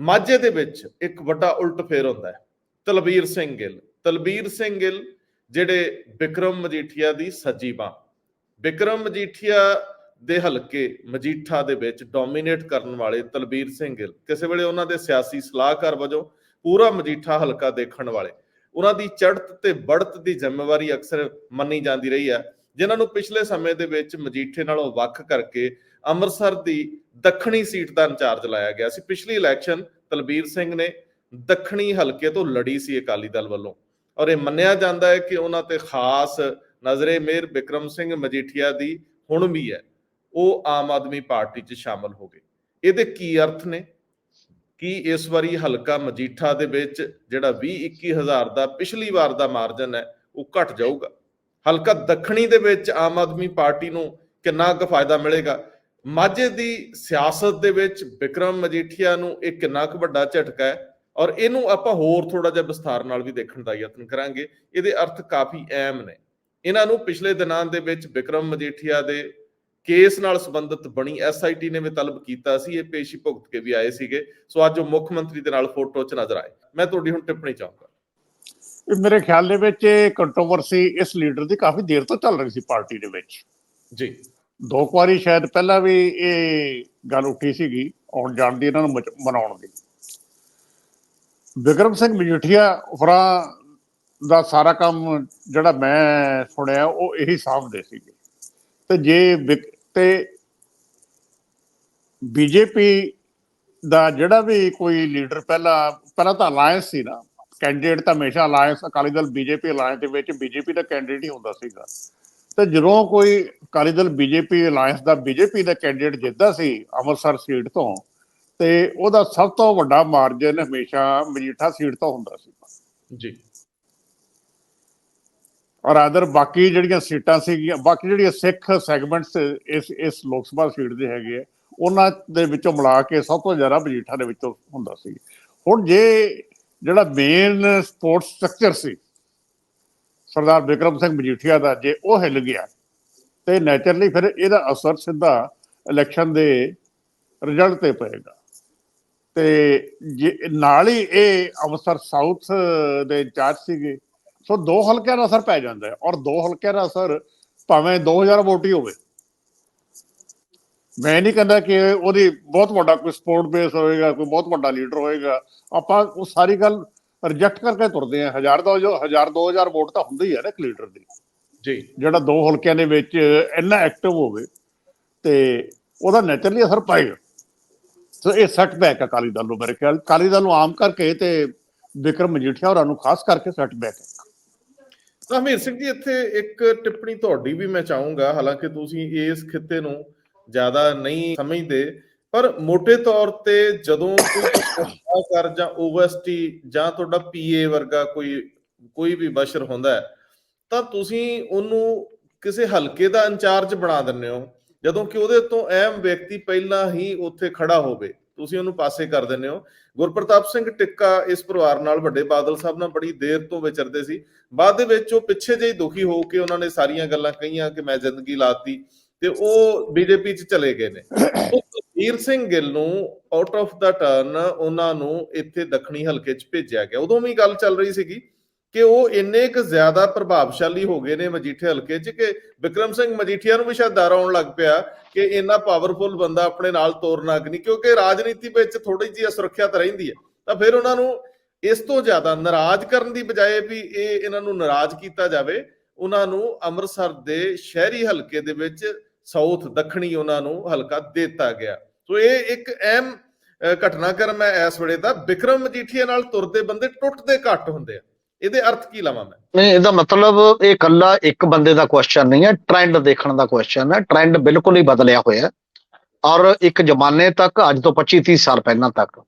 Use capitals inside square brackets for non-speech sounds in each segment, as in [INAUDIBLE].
ਮਾਝੇ ਦੇ ਵਿੱਚ ਇੱਕ ਵੱਡਾ ਉਲਟ ਫੇਰ ਹੁੰਦਾ ਹੈ ਤਲਬੀਰ ਸਿੰਘ ਗਿੱਲ। ਤਲਬੀਰ ਸਿੰਘ ਗਿੱਲ ਜਿਹੜੇ ਵਿਕਰਮ ਮਜੀਠੀਆ ਦੀ ਸੱਜੀ ਬਾਹ ਵਿਕਰਮ ਮਜੀਠੀਆ ਦੇ ਹਲਕੇ ਮਜੀਠਾ ਦੇ ਵਿੱਚ ਡੋਮੀਨੇਟ ਕਰਨ ਵਾਲੇ ਤਲਬੀਰ ਸਿੰਘ ਗਿੱਲ, ਕਿਸੇ ਵੇਲੇ ਉਹਨਾਂ ਦੇ ਸਿਆਸੀ ਸਲਾਹਕਾਰ ਵਜੋਂ ਪੂਰਾ ਮਜੀਠਾ ਹਲਕਾ ਦੇਖਣ ਵਾਲੇ। ਉਹਨਾਂ ਦੀ ਚੜ੍ਹਤ ਤੇ ਬੜਤ ਦੀ ਜ਼ਿੰਮੇਵਾਰੀ ਅਕਸਰ ਮੰਨੀ ਜਾਂਦੀ ਰਹੀ ਹੈ, ਜਿਨ੍ਹਾਂ ਨੂੰ ਪਿਛਲੇ ਸਮੇਂ ਦੇ ਵਿੱਚ ਮਜੀਠੇ ਨਾਲੋਂ ਵੱਖ ਕਰਕੇ ਅੰਮ੍ਰਿਤਸਰ ਦੀ ਦੱਖਣੀ ਸੀਟ ਦਾ ਇੰਚਾਰਜ ਲਾਇਆ ਗਿਆ ਸੀ। ਪਿਛਲੀ ਇਲੈਕਸ਼ਨ ਤਲਬੀਰ ਸਿੰਘ ਨੇ ਦੱਖਣੀ ਹਲਕੇ ਤੋਂ ਲੜੀ ਸੀ ਅਕਾਲੀ ਦਲ ਵੱਲੋਂ। ਔਰ ਇਹ ਮੰਨਿਆ ਜਾਂਦਾ ਹੈ ਕਿ ਉਹਨਾਂ ਤੇ ਖਾਸ ਨਜ਼ਰੇ ਮੇਰ ਵਿਕਰਮ ਸਿੰਘ ਮਜੀਠੀਆ ਦੀ ਹੁਣ ਵੀ ਹੈ। ਉਹ ਆਮ ਆਦਮੀ ਪਾਰਟੀ 'ਚ ਸ਼ਾਮਲ ਹੋ ਗਏ। ਇਹਦੇ ਕੀ ਅਰਥ ਨੇ? ਕਿ ਇਸ ਵਾਰੀ ਹਲਕਾ ਮਜੀਠਾ ਦੇ ਵਿੱਚ ਜਿਹੜਾ 20 21000 ਦਾ ਪਿਛਲੀ ਵਾਰ ਦਾ ਮਾਰਜਨ ਹੈ, ਉਹ ਘਟ ਜਾਊਗਾ? ਹਲਕਾ ਦੱਖਣੀ ਦੇ ਵਿੱਚ ਆਮ ਆਦਮੀ ਪਾਰਟੀ ਨੂੰ ਕਿੰਨਾ ਕੁ ਫਾਇਦਾ ਮਿਲੇਗਾ? ਮਾਝੇ ਦੀ ਸਿਆਸਤ ਦੇ ਵਿੱਚ ਵਿਕਰਮ ਮਜੀਠੀਆ ਨੂੰ ਇਹ ਕਿੰਨਾ ਕੁ ਵੱਡਾ ਝਟਕਾ ਹੈ ਔਰ ਇਹਨੂੰ ਆਪਾਂ ਹੋਰ ਥੋੜਾ ਜਿਹਾ ਵਿਸਥਾਰ ਨਾਲ ਵੀ ਦੇਖਣ ਦਾ ਯਤਨ ਕਰਾਂਗੇ। ਇਹਦੇ ਅਰਥ ਕਾਫੀ ਅਹਿਮ ਨੇ। ਇਹਨਾਂ ਨੂੰ ਪਿਛਲੇ ਦਿਨਾਂ ਦੇ ਵਿੱਚ ਵਿਕਰਮ ਮਜੀਠੀਆ ਦੇ ਕੇਸ ਨਾਲ ਸੰਬੰਧਿਤ ਬਣੀ ਐਸਆਈਟੀ ਨੇ ਵੀ ਤਲਬ ਕੀਤਾ ਸੀ। ਇਹ ਪੇਸ਼ੀ ਭੁਗਤ ਕੇ ਵੀ ਆਏ ਸੀਗੇ। ਸੋ ਅੱਜ ਉਹ ਮੁੱਖ ਮੰਤਰੀ ਦੇ ਨਾਲ ਫੋਟੋ 'ਚ ਨਜ਼ਰ ਆਏ। ਮੈਂ ਤੁਹਾਡੀ ਹੁਣ ਟਿੱਪਣੀ ਚਾਹੂੰਗਾ। ਇਹ ਮੇਰੇ ਖਿਆਲ ਦੇ ਵਿੱਚ ਇਹ ਕੰਟਰੋਵਰਸੀ ਇਸ ਲੀਡਰ ਦੀ ਕਾਫੀ ਦੇਰ ਤੋਂ ਚੱਲ ਰਹੀ ਸੀ ਪਾਰਟੀ ਦੇ ਵਿੱਚ। ਜੀ। ਦੋ ਕੁ ਵਾਰੀ ਸ਼ਾਇਦ ਪਹਿਲਾਂ ਵੀ ਇਹ ਗੱਲ ਉੱਠੀ ਸੀਗੀ ਆਉਣ ਜਾਣ ਦੀ ਇਹਨਾਂ ਨੂੰ ਮਚ- ਮਨਾਉਣ ਦੀ। ਵਿਕਰਮ ਸਿੰਘ ਮਜੀਠੀਆ ਹੋਰਾਂ ਦਾ ਸਾਰਾ ਕੰਮ ਜਿਹੜਾ ਮੈਂ ਸੁਣਿਆ, ਉਹ ਇਹੀ ਸਾਹਮਣੇ ਸੀਗੇ। ਤੇ ਜੇ ਵਿਕ- ਤੇ ਬੀਜੇਪੀ ਦਾ ਜਿਹੜਾ ਵੀ ਕੋਈ ਲੀਡਰ ਪਹਿਲਾਂ ਪਹਿਲਾਂ ਤਾਂ ਅਲਾਈਅੰਸ ਸੀ ਨਾ। ਕੈਂਡੀਡੇਟ ਤਾਂ ਹਮੇਸ਼ਾ alliance Akali Dal BJP alliance ਦੇ ਵਿੱਚ ਬੀਜੇਪੀ ਦਾ ਕੈਂਡੀਡੇਟ ਹੀ ਹੁੰਦਾ ਸੀਗਾ। ਤੇ ਜਦੋਂ ਕੋਈ ਅਕਾਲੀ ਦਲ ਬੀਜੇਪੀ ਅਲਾਈਅੰਸ ਦਾ ਬੀਜੇਪੀ ਦਾ ਕੈਂਡੀਡੇਟ ਜਿੱਤਦਾ ਸੀ ਅੰਮ੍ਰਿਤਸਰ ਸੀਟ ਤੋਂ ਤੇ ਉਹਦਾ ਸਭ ਤੋਂ ਵੱਡਾ ਮਾਰਜਨ ਹਮੇਸ਼ਾ ਮਜੀਠਾ ਸੀਟ ਤੋਂ ਹੁੰਦਾ ਸੀ। ਜੀ। ਔਰ ਆਦਰ ਬਾਕੀ ਜਿਹੜੀਆਂ ਸੀਟਾਂ ਸੀਗੀਆਂ ਬਾਕੀ ਜਿਹੜੀਆਂ ਸਿੱਖ ਸੈਗਮੈਂਟਸ ਇਸ ਇਸ ਲੋਕ ਸਭਾ ਸੀਟ ਦੇ ਹੈਗੇ ਉਹਨਾਂ ਦੇ ਵਿੱਚੋਂ ਮਿਲਾ ਕੇ ਸਭ ਤੋਂ ਜ਼ਿਆਦਾ ਮਜੀਠਾ ਦੇ ਵਿੱਚੋਂ ਹੁੰਦਾ ਸੀ। ਹੁਣ ਜੇ ਜਿਹੜਾ ਮੇਨ ਸਪੋਰਟ ਸਟਰਕਚਰ ਸੀ ਸਰਦਾਰ ਵਿਕਰਮ ਸਿੰਘ ਮਜੀਠੀਆ ਦਾ ਜੇ ਉਹ ਹਿੱਲ ਗਿਆ ਤੇ ਨੇਚਰਲੀ ਫਿਰ ਇਹਦਾ ਅਸਰ ਸਿੱਧਾ ਇਲੈਕਸ਼ਨ ਦੇ ਰਿਜ਼ਲਟ ਤੇ ਪਏਗਾ। ਤੇ ਜੇ ਨਾਲ ਹੀ ਇਹ ਅੰਮ੍ਰਿਤਸਰ ਸਾਊਥ ਦੇ ਇੰਚਾਰਜ ਸੀਗੇ, ਸੋ ਦੋ ਹਲਕਿਆਂ ਦਾ ਅਸਰ ਪੈ ਜਾਂਦਾ ਹੈ ਔਰ ਦੋ ਹਲਕਿਆਂ ਦਾ ਅਸਰ ਭਾਵੇਂ 2000 ਵੋਟ ਹੀ ਹੋਵੇ। ਮੈਂ ਨਹੀਂ ਕਹਿੰਦਾ ਕਿ ਉਹਦੀ ਬਹੁਤ ਵੱਡਾ ਕੋਈ ਸਪੋਰਟ ਬੇਸ ਹੋਏਗਾ, ਕੋਈ ਬਹੁਤ ਵੱਡਾ ਲੀਡਰ ਹੋਏਗਾ। ਆਪਾਂ ਉਹ ਸਾਰੀ ਗੱਲ ਰਿਜੈਕਟ ਕਰਕੇ ਤੁਰਦੇ ਆ ਹਜ਼ਾਰ ਦਾ ਜੋ ਹਜ਼ਾਰ 2000 ਵੋਟ ਤਾਂ ਹੁੰਦੀ ਹੈ ਨਾ ਇੱਕ ਲੀਡਰ ਦੀ। ਜੀ। ਜਿਹੜਾ ਦੋ ਹਲਕਿਆਂ ਦੇ ਵਿੱਚ ਇੰਨਾ ਐਕਟਿਵ ਹੋਵੇ ਤੇ ਉਹਦਾ ਨੇਚਰਲੀ ਅਸਰ ਪਾਏਗਾ। ਸੋ ਇਹ ਸੈਟਬੈਕ ਹੈ ਅਕਾਲੀ ਦਲ ਨੂੰ ਮੇਰੇ ਖਿਆਲ। ਅਕਾਲੀ ਦਲ ਨੂੰ ਆਮ ਕਰਕੇ ਤੇ ਵਿਕਰਮ ਮਜੀਠੀਆ ਹੋਰਾਂ ਨੂੰ ਖਾਸ ਕਰਕੇ ਸੈਟਬੈਕ ਹੈ ਤਾਂ ਹਮੀਰ ਸਿੰਘ ਜੀ, ਇੱਥੇ ਇੱਕ ਟਿੱਪਣੀ ਤੁਹਾਡੀ ਵੀ ਮੈਂ ਚਾਹੂੰਗਾ। ਹਾਲਾਂਕਿ ਤੁਸੀਂ ਇਸ ਖਿੱਤੇ ਨੂੰ ਜ਼ਿਆਦਾ ਨਹੀਂ ਸਮਝਦੇ, ਪਰ ਮੋٹے ਤੌਰ ਤੇ ਜਦੋਂ ਕੋਈ ਕਰ ਜਾਂ ਓਐਸਟੀ ਜਾਂ ਤੁਹਾਡਾ ਪੀਏ ਵਰਗਾ ਕੋਈ ਕੋਈ ਵੀ ਬਸ਼ਰ ਹੁੰਦਾ ਹੈ ਤਾਂ ਤੁਸੀਂ ਉਹਨੂੰ ਕਿਸੇ ਹਲਕੇ ਦਾ ਇੰਚਾਰਜ ਬਣਾ ਦਿੰਦੇ ਹੋ, ਜਦੋਂ ਕਿ ਉਹਦੇ ਤੋਂ ਅਹਿਮ ਵਿਅਕਤੀ ਪਹਿਲਾਂ ਹੀ ਉੱਥੇ ਖੜਾ ਹੋਵੇ, ਤੁਸੀਂ ਉਹਨੂੰ ਪਾਸੇ ਕਰ ਦਿੰਦੇ ਹੋ। ਗੁਰਪ੍ਰਤਾਪ ਸਿੰਘ ਟਿੱਕਾ ਇਸ ਪਰਿਵਾਰ ਨਾਲ ਵੱਡੇ ਬਾਦਲ ਸਾਹਿਬ ਨਾਲ ਬੜੀ ਦੇਰ ਤੋਂ ਵਿਚਰਦੇ ਸੀ। ਬਾਅਦ ਦੇ ਵਿੱਚ ਉਹ ਪਿੱਛੇ ਜਿਹੀ ਦੁਖੀ ਹੋ ਕੇ ਉਹਨਾਂ ਨੇ ਸਾਰੀਆਂ ਗੱਲਾਂ ਕਹੀਆਂ ਕਿ ਮੈਂ ਜ਼ਿੰਦਗੀ ਲਾਤੀ ਤੇ ਉਹ ਬੀਜੇਪੀ ਚ ਚਲੇ ਗਏ ਨੇ। ਵੀਰ ਸਿੰਘ ਗਿੱਲ ਨੂੰ ਆਊਟ ਆਫ ਦਾ ਟਰਨ ਉਹਨਾਂ ਨੂੰ ਇੱਥੇ ਦੱਖਣੀ ਹਲਕੇ ਚ ਭੇਜਿਆ ਗਿਆ। ਉਦੋਂ ਵੀ ਗੱਲ ਚੱਲ ਰਹੀ ਸੀਗੀ ਕਿ ਉਹ ਇੰਨੇ ਕੁ ਜ਼ਿਆਦਾ ਪ੍ਰਭਾਵਸ਼ਾਲੀ ਹੋ ਗਏ ਨੇ ਮਜੀਠੇ ਹਲਕੇ 'ਚ ਕਿ ਵਿਕਰਮ ਸਿੰਘ ਮਜੀਠੀਆ ਨੂੰ ਵੀ ਸ਼ਾਇਦ ਡਰ ਆਉਣ ਲੱਗ ਪਿਆ ਕਿ ਇੰਨਾ ਪਾਵਰਫੁਲ ਬੰਦਾ ਆਪਣੇ ਨਾਲ ਤੋਰਨਾ ਕਿ ਨਹੀਂ, ਕਿਉਂਕਿ ਰਾਜਨੀਤੀ ਵਿੱਚ ਥੋੜੀ ਜਿਹੀ ਅਸੁਰੱਖਿਆ ਤਾਂ ਰਹਿੰਦੀ ਹੈ। ਤਾਂ ਫਿਰ ਉਹਨਾਂ ਨੂੰ ਇਸ ਤੋਂ ਜ਼ਿਆਦਾ ਨਾਰਾਜ਼ ਕਰਨ ਦੀ ਬਜਾਏ ਵੀ ਇਹ ਇਹਨਾਂ ਨੂੰ ਨਾਰਾਜ਼ ਕੀਤਾ ਜਾਵੇ, ਉਹਨਾਂ ਨੂੰ ਅੰਮ੍ਰਿਤਸਰ ਦੇ ਸ਼ਹਿਰੀ ਹਲਕੇ ਦੇ ਵਿੱਚ ਸਾਊਥ ਦੱਖਣੀ ਉਹਨਾਂ ਨੂੰ ਹਲਕਾ ਦਿੱਤਾ ਗਿਆ। ਸੋ ਇਹ ਇੱਕ ਅਹਿਮ ਘਟਨਾਕ੍ਰਮ ਹੈ ਇਸ ਵੇਲੇ ਦਾ ਵਿਕਰਮ ਮਜੀਠੀਆ ਨਾਲ ਤੁਰਦੇ ਬੰਦੇ ਟੁੱਟਦੇ ਘੱਟ ਹੁੰਦੇ ਆ। ਇਹਦੇ ਅਰਥ ਕੀ ਲਾਵਾਂ ਮੈਂ? ਨਹੀਂ, ਇਹਦਾ ਮਤਲਬ ਇਹ ਕੱਲਾ ਇੱਕ ਬੰਦੇ ਦਾ ਕੁਐਸਚਨ ਨਹੀਂ ਹੈ ਟ੍ਰੈਂਡ ਦੇਖਣ ਦਾ ਕੁਐਸਚਨ ਹੈ ਟ੍ਰੈਂਡ ਬਿਲਕੁਲ ਹੀ ਬਦਲਿਆ ਹੋਇਆ ਔਰ ਇੱਕ ਜ਼ਮਾਨੇ ਤੱਕ, ਅੱਜ ਤੋਂ 25 30 ਸਾਲ ਪਹਿਲਾਂ ਤੱਕ,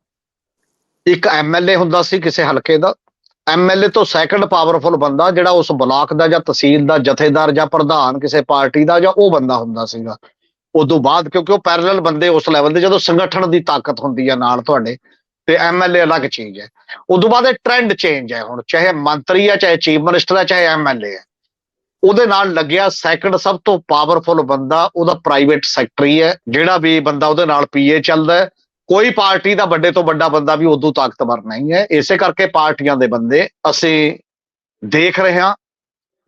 ਇੱਕ ਐਮਐਲਏ ਹੁੰਦਾ ਸੀ ਕਿਸੇ ਹਲਕੇ ਦਾ। ਐਮਐਲਏ ਤੋਂ ਸੈਕੰਡ ਪਾਵਰਫੁਲ ਬੰਦਾ ਜਿਹੜਾ ਉਸ ਬਲਾਕ ਦਾ ਜਾਂ ਤਹਿਸੀਲ ਦਾ ਜਥੇਦਾਰ ਜਾਂ ਪ੍ਰਧਾਨ ਕਿਸੇ ਪਾਰਟੀ ਦਾ ਜਾਂ ਉਹ ਬੰਦਾ ਹੁੰਦਾ ਸੀਗਾ। ਉਦੋਂ ਬਾਅਦ ਕਿਉਂਕਿ ਉਹ ਪੈਰਲਲ ਬੰਦੇ ਉਸ ਲੈਵਲ ਦੇ, ਜਦੋਂ ਸੰਗਠਨ ਦੀ ਤਾਕਤ ਹੁੰਦੀ ਹੈ ਨਾਲ ਤੁਹਾਡੇ ਤੇ ਐਮਐਲਏ ਅਲੱਗ ਚੀਜ਼ ਹੈ। ਉਦੋਂ ਬਾਅਦ ਇਹ ਟ੍ਰੈਂਡ ਚੇਂਜ ਹੈ ਹੁਣ, ਚਾਹੇ ਮੰਤਰੀ ਹੈ, ਚਾਹੇ ਚੀਫ ਮਿਨਿਸਟਰ ਹੈ, ਚਾਹੇ ਐਮਐਲਏ ਹੈ। ਉਹਦੇ ਨਾਲ ਲੱਗਿਆ ਸੈਕੰਡ ਸਭ ਤੋਂ ਪਾਵਰਫੁਲ ਬੰਦਾ ਉਹਦਾ ਪ੍ਰਾਈਵੇਟ ਸੈਕਟਰੀ ਹੈ, ਜਿਹੜਾ ਵੀ ਬੰਦਾ ਉਹਦੇ ਨਾਲ ਪੀਏ ਚੱਲਦਾ ਕੋਈ ਪਾਰਟੀ ਦਾ ਵੱਡੇ ਤੋਂ ਵੱਡਾ ਬੰਦਾ ਵੀ ਉਦੋਂ ਤਾਕਤਵਰ ਨਹੀਂ ਹੈ। ਇਸੇ ਕਰਕੇ ਪਾਰਟੀਆਂ ਦੇ ਬੰਦੇ ਅਸੀਂ ਦੇਖ ਰਹੇ ਹਾਂ।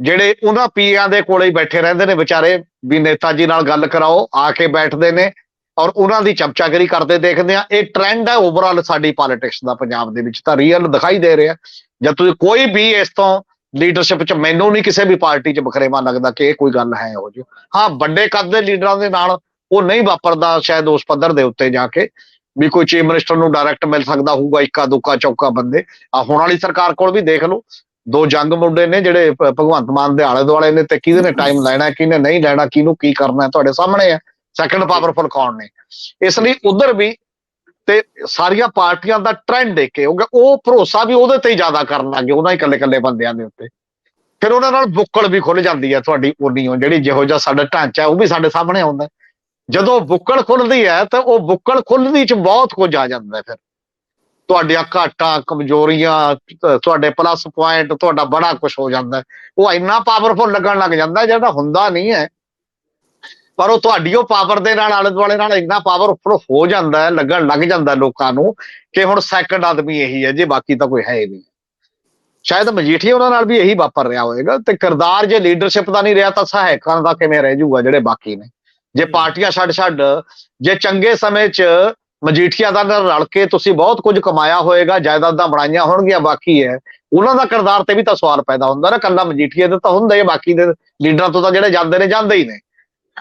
ਜਿਹੜੇ ਉਹਨਾਂ ਪੀਆਂ ਦੇ ਕੋਲੇ ਹੀ ਬੈਠੇ ਰਹਿੰਦੇ ਨੇ ਵਿਚਾਰੇ, ਵੀ ਨੇਤਾ ਜੀ ਨਾਲ ਗੱਲ ਕਰਾਓ, ਆ ਕੇ ਬੈਠਦੇ ਨੇ। ਔਰ ਉਹਨਾਂ ਦੀ ਚਮਚਾਗਰੀ ਕਰਦੇ ਦੇਖਦੇ ਆ ਇਹ ਟ੍ਰੈਂਡ ਹੈ ਓਵਰਆਲ ਸਾਡੀ ਪੋਲਿਟਿਕਸ ਦਾ ਪੰਜਾਬ ਦੇ ਵਿੱਚ। ਤਾਂ ਰੀਅਲ ਦਿਖਾਈ ਦੇ ਰਿਹਾ। ਜਦ ਤੁਸੀਂ ਕੋਈ ਵੀ ਇਸ ਤੋਂ ਲੀਡਰਸ਼ਿਪ ਚ ਮੈਨੂੰ ਨਹੀਂ ਕਿਸੇ ਵੀ ਪਾਰਟੀ ਚ ਬਖਰੇਵਾ ਲੱਗਦਾ ਕਿ ਇਹ ਕੋਈ ਗੱਲ ਹੈ ਉਹ ਜੋ ਹਾਂ, ਵੱਡੇ ਕੱਦ ਦੇ ਲੀਡਰਾਂ ਦੇ ਨਾਲ ਉਹ ਨਹੀਂ ਵਾਪਰਦਾ ਸ਼ਾਇਦ ਉਸ ਪੱਧਰ ਦੇ ਉੱਤੇ ਜਾ ਕੇ। ਵੀ ਕੋਈ ਚੀਫ ਮਿਨਿਸਟਰ ਨੂੰ ਡਾਇਰੈਕਟ ਮਿਲ ਸਕਦਾ ਹੋਊਗਾ ਇੱਕਾ, ਦੁੱਕਾ, ਚੌਕਾ ਬੰਦੇ। ਆ ਹੁਣ ਵਾਲੀ ਸਰਕਾਰ ਕੋਲ ਵੀ ਦੇਖ ਲਓ। ਦੋ ਜੰਗ ਮੁੰਡੇ ਨੇ ਜਿਹੜੇ ਭਗਵੰਤ ਮਾਨ ਦੇ ਆਲੇ ਦੁਆਲੇ ਨੇ ਤੇ ਕਿਹਦੇ ਨੇ ਟਾਈਮ ਲੈਣਾ, ਕਿਹਨੇ ਨਹੀਂ ਲੈਣਾ, ਕਿਹਨੂੰ ਕੀ ਕਰਨਾ ਤੁਹਾਡੇ ਸਾਹਮਣੇ ਹੈ ਸੈਕੰਡ ਪਾਵਰਫੁਲ ਕੌਣ ਨੇ? ਇਸ ਲਈ ਉਧਰ ਵੀ ਤੇ ਸਾਰੀਆਂ ਪਾਰਟੀਆਂ ਦਾ ਟ੍ਰੈਂਡ ਦੇਖ ਕੇ ਉਹ ਭਰੋਸਾ ਵੀ ਉਹਦੇ ਤੇ ਹੀ ਜ਼ਿਆਦਾ ਕਰਨ ਲੱਗੇ ਉਹਨਾਂ ਹੀ ਇਕੱਲੇ ਇਕੱਲੇ ਬੰਦਿਆਂ ਦੇ ਉੱਤੇ। ਫਿਰ ਉਹਨਾਂ ਨਾਲ ਬੁੱਕਲ ਵੀ ਖੁੱਲ ਜਾਂਦੀ ਹੈ ਤੁਹਾਡੀ ਉਨੀਓ ਜਿਹੜੀ ਜਿਹੋ ਜਿਹਾ ਸਾਡਾ ਢਾਂਚਾ ਉਹ ਵੀ ਸਾਡੇ ਸਾਹਮਣੇ ਆਉਂਦਾ ਜਦੋਂ ਬੁੱਕਲ ਖੁੱਲਦੀ ਹੈ, ਤਾਂ ਉਹ ਬੁੱਕਲ ਖੁੱਲਦੀ ਚ ਬਹੁਤ ਕੁਝ ਆ ਜਾਂਦਾ ਫਿਰ। ਤੁਹਾਡੀਆਂ ਘਾਟਾਂ, ਕਮਜ਼ੋਰੀਆਂ ਤੁਹਾਡੇ ਪਲੱਸ ਪੁਆਇੰਟ ਤੁਹਾਡਾ ਬੜਾ ਕੁਝ ਹੋ ਜਾਂਦਾ ਉਹ ਇੰਨਾ ਪਾਵਰਫੁਲ ਲੱਗਣ ਲੱਗ ਜਾਂਦਾ ਜਿਹੜਾ ਹੁੰਦਾ ਨਹੀਂ ਹੈ। ਪਰ ਉਹ ਤੁਹਾਡੀ ਉਹ ਪਾਵਰ ਦੇ ਨਾਲ ਆਲੇ ਦੁਆਲੇ ਨਾਲ ਇੰਨਾ ਪਾਵਰਫੁਲ ਹੋ ਜਾਂਦਾ ਹੈ ਲੱਗਣ ਲੱਗ ਜਾਂਦਾ ਲੋਕਾਂ ਨੂੰ ਕਿ ਹੁਣ ਸੈਕੰਡ ਆਦਮੀ ਇਹੀ ਹੈ ਜੇ ਬਾਕੀ ਤਾਂ ਕੋਈ ਹੈ ਹੀ ਨਹੀਂ। ਸ਼ਾਇਦ ਮਜੀਠੀ ਉਹਨਾਂ ਨਾਲ ਵੀ ਇਹੀ ਵਾਪਰ ਰਿਹਾ ਹੋਵੇਗਾ ਤੇ ਕਿਰਦਾਰ ਜੇ ਲੀਡਰਸ਼ਿਪ ਦਾ ਨਹੀਂ ਰਿਹਾ ਤਾਂ ਸਹਾਇਕਾਂ ਦਾ ਕਿਵੇਂ ਰਹਿ ਜਾਊਗਾ ਜਿਹੜੇ ਬਾਕੀ ਨੇ? ਜੇ ਪਾਰਟੀਆਂ ਛੱਡ ਛੱਡ ਜੇ ਚੰਗੇ ਸਮੇਂ 'ਚ ਮਜੀਠੀਆ ਦਾ ਨਾਲ ਰਲ ਕੇ ਤੁਸੀਂ ਬਹੁਤ ਕੁਝ ਕਮਾਇਆ ਹੋਏਗਾ ਜਾਇਦਾਦਾਂ ਬਣਾਈਆਂ ਹੋਣਗੀਆਂ ਬਾਕੀ ਹੈ ਉਹਨਾਂ ਦਾ ਕਿਰਦਾਰ ਤੇ ਵੀ ਤਾਂ ਸਵਾਲ ਪੈਦਾ ਹੁੰਦਾ ਨਾ ਕੱਲਾ ਮਜੀਠੀਆ ਦੇ ਤਾਂ ਹੁੰਦਾ ਹੈ, ਬਾਕੀ ਦੇ ਲੀਡਰਾਂ ਤੋਂ ਤਾਂ ਜਿਹੜੇ ਜਾਂਦੇ ਨੇ ਜਾਂਦੇ ਹੀ ਨੇ।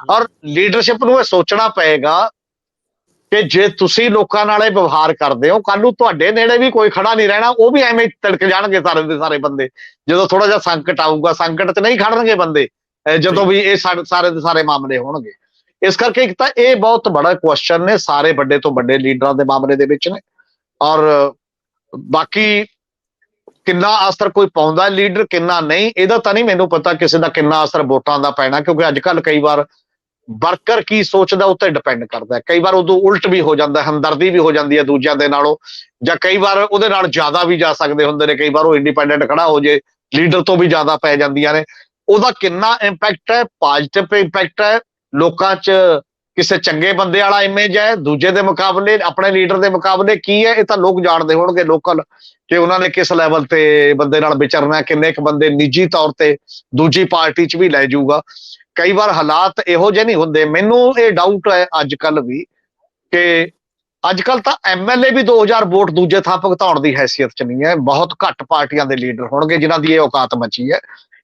ਔਰ ਲੀਡਰਸ਼ਿਪ ਨੂੰ ਇਹ ਸੋਚਣਾ ਪਏਗਾ ਕਿ ਜੇ ਤੁਸੀਂ ਲੋਕਾਂ ਨਾਲ ਇਹ ਵਿਵਹਾਰ ਕਰਦੇ ਹੋ ਕੱਲ ਨੂੰ ਤੁਹਾਡੇ ਨੇੜੇ ਵੀ ਕੋਈ ਖੜਾ ਨਹੀਂ ਰਹਿਣਾ, ਉਹ ਵੀ ਐਵੇਂ ਹੀ ਤੜਕ ਜਾਣਗੇ ਸਾਰੇ ਦੇ ਸਾਰੇ ਬੰਦੇ। ਜਦੋਂ ਥੋੜਾ ਜਿਹਾ ਸੰਕਟ ਆਊਗਾ, ਸੰਕਟ 'ਚ ਨਹੀਂ ਖੜਨਗੇ ਬੰਦੇ ਜਦੋਂ ਵੀ ਇਹ ਸਾ- ਸਾਰੇ ਦੇ ਸਾਰੇ ਮਾਮਲੇ ਹੋਣਗੇ। ਇਸ ਕਰਕੇ ਇੱਕ ਤਾਂ ਇਹ ਬਹੁਤ ਬੜਾ ਕੁਐਸਚਨ ਨੇ, ਸਾਰੇ ਵੱਡੇ ਤੋਂ ਵੱਡੇ ਲੀਡਰਾਂ ਦੇ ਮਾਮਲੇ ਦੇ ਵਿੱਚ ਨੇ। ਔਰ ਬਾਕੀ ਕਿੰਨਾ ਅਸਰ ਕੋਈ ਪਾਉਂਦਾ ਲੀਡਰ ਕਿੰਨਾ ਨਹੀਂ, ਇਹਦਾ ਤਾਂ ਨਹੀਂ ਮੈਨੂੰ ਪਤਾ ਕਿਸੇ ਦਾ ਕਿੰਨਾ ਅਸਰ ਵੋਟਾਂ ਦਾ ਪੈਣਾ, ਕਿਉਂਕਿ ਅੱਜ ਕੱਲ ਕਈ ਵਾਰ ਵਰਕਰ ਕੀ ਸੋਚਦਾ ਉੱਤੇ ਡਿਪੈਂਡ ਕਰਦਾ ਕਈ ਵਾਰ ਉਦੋਂ ਉਲਟ ਵੀ ਹੋ ਜਾਂਦਾ, ਹਮਦਰਦੀ ਵੀ ਹੋ ਜਾਂਦੀ ਹੈ ਦੂਜਿਆਂ ਦੇ ਨਾਲੋਂ, ਜਾਂ ਕਈ ਵਾਰ ਉਹਦੇ ਨਾਲ ਜ਼ਿਆਦਾ ਵੀ ਜਾ ਸਕਦੇ ਹੁੰਦੇ ਨੇ, ਕਈ ਵਾਰ ਉਹ ਇੰਡੀਪੈਂਡੈਂਟ ਖੜਾ ਹੋ ਜੇ, ਲੀਡਰ ਤੋਂ ਵੀ ਜ਼ਿਆਦਾ ਪੈ ਜਾਂਦੀਆਂ ਨੇ। ਉਹਦਾ ਕਿੰਨਾ ਇੰਪੈਕਟ ਹੈ ਪੋਜ਼ਿਟਿਵ ਇੰਪੈਕਟ ਹੈ, ਲੋਕਾਂ 'ਚ ਕਿਸੇ ਚੰਗੇ ਬੰਦੇ ਵਾਲਾ ਇਮੇਜ ਹੈ, ਦੂਜੇ ਦੇ ਮੁਕਾਬਲੇ, ਆਪਣੇ ਲੀਡਰ ਦੇ ਮੁਕਾਬਲੇ ਕੀ ਹੈ, ਇਹ ਤਾਂ ਲੋਕ ਜਾਣਦੇ ਹੋਣਗੇ ਲੋਕਲ ਕਿ ਉਹਨਾਂ ਨੇ ਕਿਸ ਲੈਵਲ ਤੇ ਬੰਦੇ ਨਾਲ ਵਿਚਰਨਾ ਕਿੰਨੇ ਕੁ ਬੰਦੇ ਨਿੱਜੀ ਤੌਰ ਤੇ ਦੂਜੀ ਪਾਰਟੀ 'ਚ ਵੀ ਲੈ ਜਾਊਗਾ। ਕਈ ਵਾਰ ਹਾਲਾਤ ਇਹੋ ਜਿਹੇ ਨਹੀਂ ਹੁੰਦੇ। ਮੈਨੂੰ ਇਹ ਡਾਊਟ ਹੈ ਅੱਜ ਕੱਲ ਵੀ ਕਿ ਅੱਜ ਕੱਲ ਤਾਂ ਐਮਐਲਏ ਵੀ 2000 ਵੋਟ ਦੂਜੇ ਥਾਂ ਭੁਗਤਾਉਣ ਦੀ ਹੈਸੀਅਤ 'ਚ ਨਹੀਂ ਹੈ। ਬਹੁਤ ਘੱਟ ਪਾਰਟੀਆਂ ਦੇ ਲੀਡਰ ਹੋਣਗੇ ਜਿਨ੍ਹਾਂ ਦੀ ਇਹ ਔਕਾਤ ਬਚੀ ਹੈ।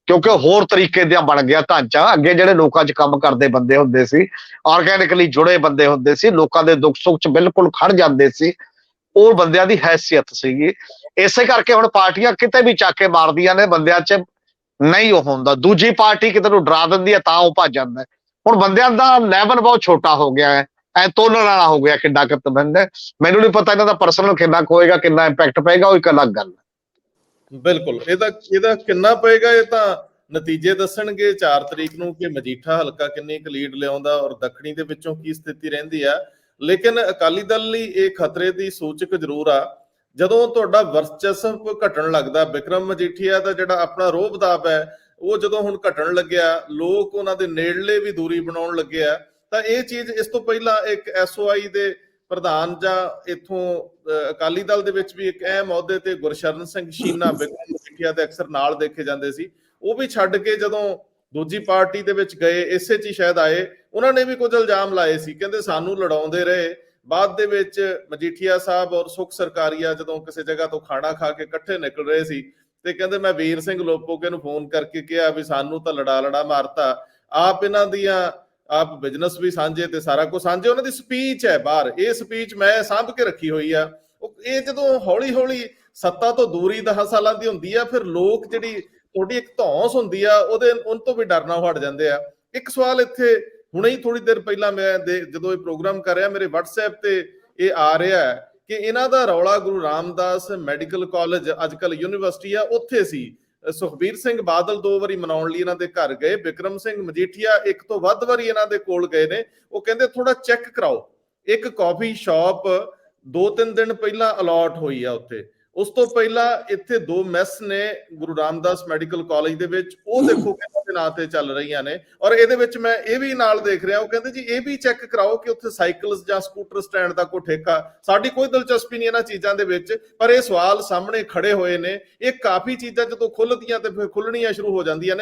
ਕਿਉਂਕਿ ਹੋਰ ਤਰੀਕੇ ਦੀਆਂ ਬਣ ਗਿਆ ਢਾਂਚਾ। ਅੱਗੇ ਜਿਹੜੇ ਲੋਕਾਂ 'ਚ ਕੰਮ ਕਰਦੇ ਬੰਦੇ ਹੁੰਦੇ ਸੀ ਆਰਗੈਨਿਕਲੀ ਜੁੜੇ ਬੰਦੇ ਹੁੰਦੇ ਸੀ, ਲੋਕਾਂ ਦੇ ਦੁੱਖ ਸੁੱਖ 'ਚ ਬਿਲਕੁਲ ਖੜ ਜਾਂਦੇ ਸੀ, ਉਹ ਬੰਦਿਆਂ ਦੀ ਹੈਸੀਅਤ ਸੀਗੀ। ਇਸੇ ਕਰਕੇ ਹੁਣ ਪਾਰਟੀਆਂ ਕਿਤੇ ਵੀ ਚੱਕ ਕੇ ਮਾਰਦੀਆਂ ਨੇ, ਬੰਦਿਆਂ 'ਚ ਨਹੀਂ ਉਹ ਹੁੰਦਾ। ਦੂਜੀ ਪਾਰਟੀ ਕਿਤੇ ਨੂੰ ਡਰਾ ਦਿੰਦੀ ਹੈ, ਤਾਂ ਉਹ ਭੱਜ ਜਾਂਦਾ ਹੁਣ ਬੰਦਿਆਂ ਦਾ ਲੈਵਲ ਬਹੁਤ ਛੋਟਾ ਹੋ ਗਿਆ ਹੈ। ਐ ਤੋਲਣ ਵਾਲਾ ਹੋ ਗਿਆ ਕਿੱਡਾ ਕਿਤ ਬੰਦਾ ਮੈਨੂੰ ਨਹੀਂ ਪਤਾ ਇਹਨਾਂ ਦਾ ਪਰਸਨਲ ਕਿੰਨਾ ਕੁ ਹੋਏਗਾ, ਕਿੰਨਾ ਇੰਪੈਕਟ ਪਏਗਾ, ਉਹ ਇੱਕ ਅਲੱਗ ਗੱਲ ਹੈ। ਬਿਲਕੁਲ, ਇਹਦਾ ਇਹਦਾ ਕਿੰਨਾ ਪਏਗਾ ਇਹ ਤਾਂ ਨਤੀਜੇ ਦੱਸਣਗੇ 4 ਤਰੀਕ ਨੂੰ ਕਿ ਮਜੀਠਾ ਹਲਕਾ ਕਿੰਨੀ ਕੁ ਲੀਡ ਲਿਆਉਂਦਾ ਔਰ ਦੱਖਣੀ ਦੇ ਵਿੱਚੋਂ ਕੀ ਸਥਿਤੀ ਰਹਿੰਦੀ ਆ। ਲੇਕਿਨ ਅਕਾਲੀ ਦਲ ਲਈ ਇਹ ਖਤਰੇ ਦੀ ਸੂਚਕ ਜ਼ਰੂਰ ਆ। ਜਦੋਂ ਤੁਹਾਡਾ ਵਰਚਸਵ ਘਟਣ ਲੱਗਦਾ ਵਿਕਰਮ ਮਜੀਠੀਆ ਦਾ ਜਿਹੜਾ ਆਪਣਾ ਰੋਹ ਬਦਾਬ ਹੈ ਉਹ ਜਦੋਂ ਹੁਣ ਘਟਣ ਲੱਗਿਆ, ਲੋਕ ਉਹਨਾਂ ਦੇ ਨੇੜਲੇ ਵੀ ਦੂਰੀ ਬਣਾਉਣ ਲੱਗੇ ਆ, ਤਾਂ ਇਹ ਚੀਜ਼ ਇਸ ਤੋਂ ਪਹਿਲਾਂ ਇੱਕ ਐਸਓਆਈ ਦੇ ਪ੍ਰਧਾਨ ਜਾਂ ਇਥੋਂ ਅਕਾਲੀ ਦਲ ਦੇ ਵਿੱਚ ਵੀ ਇੱਕ ਅਹਿਮ ਅਹੁਦੇ ਤੇ ਗੁਰਸ਼ਰਨ ਸਿੰਘ ਸ਼ੀਨਾ [LAUGHS] ਵਿਕਰਮ ਮਜੀਠੀਆ ਦੇ ਅਕਸਰ ਨਾਲ ਦੇਖੇ ਜਾਂਦੇ ਸੀ। ਉਹ ਵੀ ਛੱਡ ਕੇ ਜਦੋਂ ਦੂਜੀ ਪਾਰਟੀ ਦੇ ਵਿੱਚ ਗਏ ਇਸੇ 'ਚ ਹੀ ਸ਼ਾਇਦ ਆਏ ਉਹਨਾਂ ਨੇ ਵੀ ਕੁਝ ਇਲਜ਼ਾਮ ਲਾਏ ਸੀ। ਕਹਿੰਦੇ ਸਾਨੂੰ ਲੜਾਉਂਦੇ ਰਹੇ। ਬਾਅਦ ਦੇ ਵਿੱਚ ਮਜੀਠੀਆ ਸਾਹਿਬ ਔਰ ਸੁਖ ਸਰਕਾਰੀਆ ਜਦੋਂ ਕਿਸੇ ਜਗ੍ਹਾ ਤੋਂ ਖਾਣਾ ਖਾ ਕੇ ਇਕੱਠੇ ਨਿਕਲ ਰਹੇ ਸੀ ਤੇ ਕਹਿੰਦੇ ਮੈਂ ਵੀਰ ਸਿੰਘ ਲੋਪੋਕੇ ਨੂੰ ਫੋਨ ਕਰਕੇ ਕਿਹਾ ਵੀ ਸਾਨੂੰ ਤਾਂ ਲੜਾ ਲੜਾ ਮਾਰਤਾ। ਆਪ ਇਹਨਾਂ ਦੀਆਂ ਆਪ ਬਿਜ਼ਨਸ ਵੀ ਸਾਂਝੇ ਤੇ ਸਾਰਾ ਕੁਝ ਸਾਂਝੇ, ਉਹਨਾਂ ਦੀ ਸਪੀਚ ਹੈ ਬਾਹਰ। ਇਹ ਸਪੀਚ ਮੈਂ ਸਾਂਭ ਕੇ ਰੱਖੀ ਹੋਈ ਆ। ਉਹ, ਇਹ ਜਦੋਂ ਹੌਲੀ ਹੌਲੀ ਸੱਤਾ ਤੋਂ ਦੂਰੀ 10 ਸਾਲਾਂ ਦੀ ਹੁੰਦੀ ਆ, ਫਿਰ ਲੋਕ ਜਿਹੜੀ ਤੁਹਾਡੀ ਇੱਕ ਧੌਂਸ ਹੁੰਦੀ ਆ, ਉਹਦੇ ਉਹਨਾਂ ਤੋਂ ਵੀ ਡਰਨਾ ਹਟ ਜਾਂਦੇ ਆ। ਇੱਕ ਸਵਾਲ ਇੱਥੇ, ਹੁਣੇ ਹੀ ਥੋੜੀ ਦੇਰ ਪਹਿਲਾਂ ਮੈਂ ਦੇ- ਜਦੋਂ ਇਹ ਪ੍ਰੋਗਰਾਮ ਕਰ ਰਿਹਾ, ਮੇਰੇ WhatsApp ਤੇ ਇਹ ਆ ਰਿਹਾ ਹੈ ਕਿ ਇਹਨਾਂ ਦਾ ਰੌਲਾ ਗੁਰੂ ਰਾਮਦਾਸ ਮੈਡੀਕਲ ਕਾਲਜ ਅੱਜਕੱਲ ਯੂਨੀਵਰਸਿਟੀ ਆ, ਉੱਥੇ ਸੀ। ਸੁਖਬੀਰ ਸਿੰਘ ਬਾਦਲ ਦੋ ਵਾਰੀ ਮਨਾਉਣ ਲਈ ਇਹਨਾਂ ਦੇ ਘਰ ਗਏ। ਵਿਕਰਮ ਸਿੰਘ ਮਜੀਠੀਆ ਇੱਕ ਤੋਂ ਵੱਧ ਵਾਰੀ ਇਹਨਾਂ ਦੇ ਕੋਲ ਗਏ ਨੇ। ਉਹ ਕਹਿੰਦੇ ਥੋੜਾ ਚੈੱਕ ਕਰਾਓ। ਇੱਕ ਕਾਫੀ ਸ਼ਾਪ ਦੋ ਤਿੰਨ ਦਿਨ ਪਹਿਲਾਂ ਅਲਾਟ ਹੋਈ ਆ ਉੱਥੇ। ਉਸ ਤੋਂ ਪਹਿਲਾਂ ਇੱਥੇ ਦੋ ਮੈਸ ਨੇ ਗੁਰੂ ਰਾਮਦਾਸ ਮੈਡੀਕਲ ਕਾਲਜ ਦੇ ਵਿੱਚ ਉਹ ਦੇਖੋ ਕਿਹਨਾਂ ਦੇ ਨਾਂ ਤੇ ਚੱਲ ਰਹੀਆਂ ਨੇ। ਔਰ ਇਹਦੇ ਵਿੱਚ ਮੈਂ ਇਹ ਵੀ ਨਾਲ ਦੇਖ ਰਿਹਾ ਉਹ ਕਹਿੰਦੇ ਜੀ ਇਹ ਵੀ ਚੈੱਕ ਕਰਾਓ ਕਿ ਉੱਥੇ ਸਾਈਕਲਸ ਜਾਂ ਸਕੂਟਰ ਸਟੈਂਡ ਦਾ ਕੋਈ ਠੇਕਾ ਸਾਡੀ ਕੋਈ ਦਿਲਚਸਪੀ ਨਹੀਂ ਇਹਨਾਂ ਚੀਜ਼ਾਂ ਦੇ ਵਿੱਚ ਪਰ ਇਹ ਸਵਾਲ ਸਾਹਮਣੇ ਖੜੇ ਹੋਏ ਨੇ। ਇਹ ਕਾਫੀ ਚੀਜ਼ਾਂ ਜਦੋਂ ਖੁੱਲਦੀਆਂ ਤੇ ਫਿਰ ਖੁੱਲਣੀਆਂ ਸ਼ੁਰੂ ਹੋ ਜਾਂਦੀਆਂ ਨੇ।